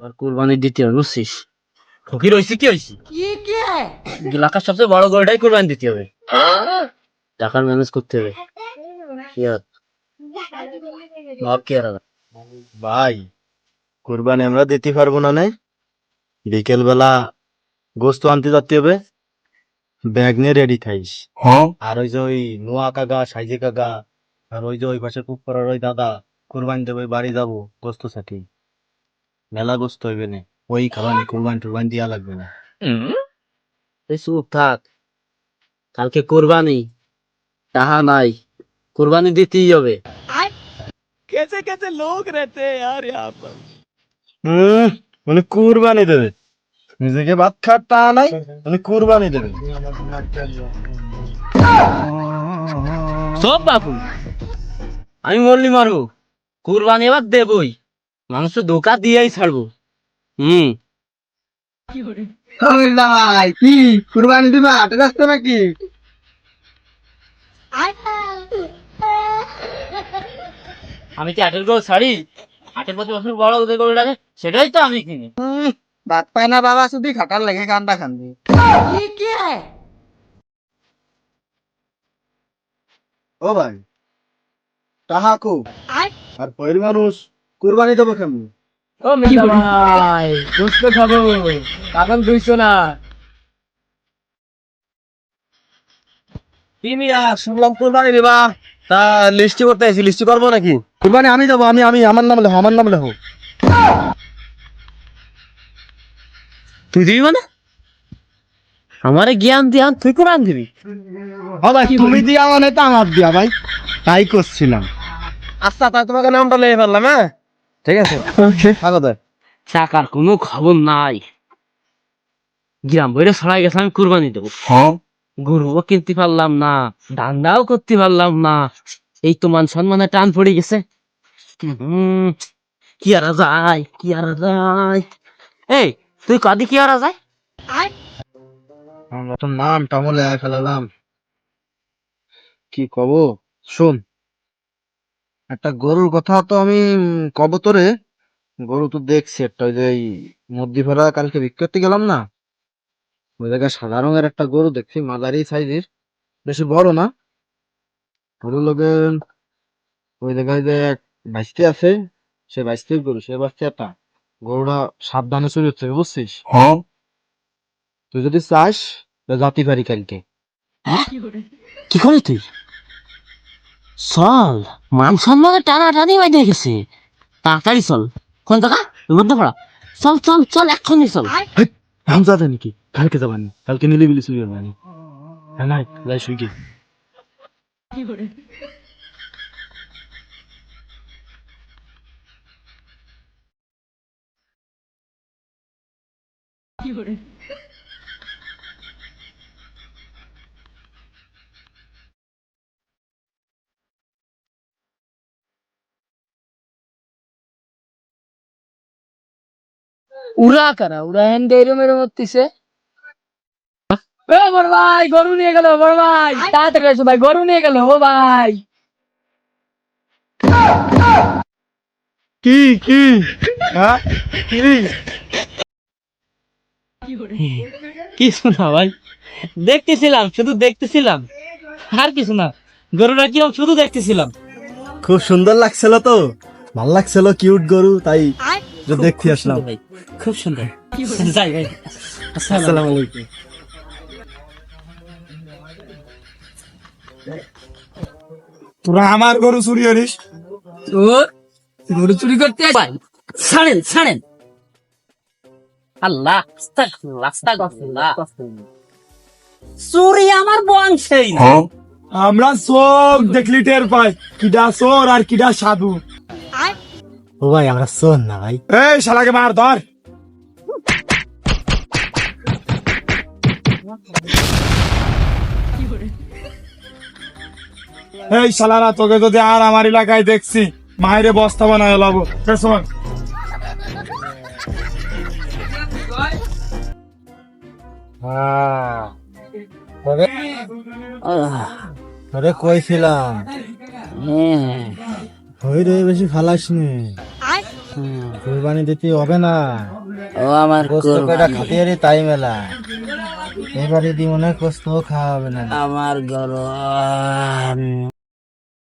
আর কুরবানি দিতে হবে বুঝছিস? ফকির হয়েছে কি হয়েছে এলাকার সবচেয়ে বড় গরুটাই কুরবানি দিতে হবে। টাকার ম্যানেজ করতে হবে। কি ভাব কি আর ভাই কোরবানি আমরা দিতে পারব না নাই বিকেল বেলা গোস্ত আনতে যেতে হবে। ব্যাগ নিয়ে রেডি থাইস আর ওই যে ওই নোয়া কাকা সাইজে কাকা আর ওই যে ওই পাশে কুকুরার ওই দাদা কোরবানি দেবে বাড়ি যাব গোস্ত সাথে মেলা গোস্ত হইবে না। ওই খাবানি কোরবানি টুরবানি দিয়া লাগবে না। তুই চুপ থাক। কালকে কোরবানি। টাহা নাই। কোরবানি দিতেই হবে। হুম মানে কুরবানি দেবে। নিজেকে ভাত খাট তা নাই মানে কুরবানি দেবে। সব বাপু আমি মরলি মারবো। কুরবানি এবার দেবই। মাংস ধোকা দিয়েই ছাড়বো। হুম। ভাই কি? কুরবানি দিবা? হাটে যাচ্ছে নাকি? আমি কি আটের গরু ছাড়ি? আটের প্রতি বছর বড় সেটাই তো আমি কিনি। ভাত পায় না বাবা শুধু খাটার লেগে কান্দা খান্দি। ও ভাই তাহা কো? আর পয়ের মানুষ? কুরবানি দেবো কেমন? ও মিতা ভাই দুষ্ট খাব কাকান দুইশো না? তুমি শুনলাম কুরবানি দিবা। তা লিস্টি করতে আইছি লিস্টি করব নাকি? কুরবানি আমি দেবো আমি আমি আমার নাম লেখো আমার নাম লেখো। তুই দিবি মানে? আমারে জ্ঞান দিয়ান তুই কোরআন দিবি? তুমি দিয়া মানে তা আমার দিয়া ভাই। তাই করছিলাম। আচ্ছা তাই তোমাকে নামটা লেগে ফেললাম হ্যাঁ? ঠিক আছে? থাকো তাই চাকার কোনো খবর নাই। গ্রাম বইরে ছড়াই গেছে আমি কুরবানি দেবো। হ্যাঁ। গরুও কিনতে পারলাম না ধান্দাও করতে পারলাম না। এই তো মান সম্মানে টান পড়ে গেছে। হুম, কি আর যায় কি আর যায়। এই তুই কাদি কি আর যায়? আমরা তো নামটা মনে ফেলালাম কি কব? শোন। একটা গরুর কথা তো আমি উম, কব তোরে। গরু তো দেখছি একটা ওই যে এই মধ্যিভরা কালকে বিক্রি করতে গেলাম না। ওই জায়গায় সাদা রঙের একটা গরু দেখছি মাঝারি সাইজের। বেশি বড় না। গরু ওই জায়গায় যে এক বাইশটি আছে সে বাইশটির গরু সে বাচ্চাটা গরুটা সাবধানে চলে হচ্ছে বুঝছিস? হ্যাঁ। তুই যদি চাস তা জাতি পারি কালকে। কি করে তুই? চল। মান সম্মানে টানা টানি বাইরে গেছে। তাড়াতাড়ি চল। কোন টাকা মধ্যে পড়া চল চল চল এক্ষুনি চল। হামজাদা নাকি? কালকে যাবানি কালকে নিলিবিলি চুরি যাবানি হ্যাঁ নাই যাই শুই গিয়ে উড়া কারা? উড়া হ্যান ডেরো মেরো মরতিছে এ বড় ভাই গরু নিয়ে গেল বড় ভাই। তাড়াতাড়ি এসো ভাই গরু নিয়ে গেল ও ভাই। কি কি? হ্যাঁ? কি? কিছু না ভাই? দেখতেছিলাম শুধু দেখতেছিলাম। আর কিছু না গরুটা কিরম শুধু দেখতেছিলাম। খুব সুন্দর লাগছিল তো। ভালো লাগছিল কিউট গরু তাই যে দেখতে আসলাম। খুব সুন্দর। যাই ভাই আসসালামু আলাইকুম। তোরা আমার গরু চুরি করিস? তোর গরু চুরি করতে ভাই ছাড়েন ছাড়েন। আল্লাহ আস্তাগফিরুল্লাহ, আস্তাগফিরুল্লাহ। চুরি আমার বংশেই না। আমরা সব দেখলি টের পাই। কিডা চোর আর কিডা সাধু। ও ভাই আমরা শোন না ভাই এই শালাকে মার ধর এই শালারা তোকে যদি আর আমার এলাকায় দেখছি মায়েরে বস্তা বানায় লাবো শোন তোরে কইছিলাম হ্যাঁ হই রে বেশি ফালাস নি কুরবানি দিতে হবে না। ও আমার গোস্ত কয়টা খাতিয়ারি তাই মেলা। এবারে দি মনে হয় গোস্ত খাওয়া হবে না। আমার গরম।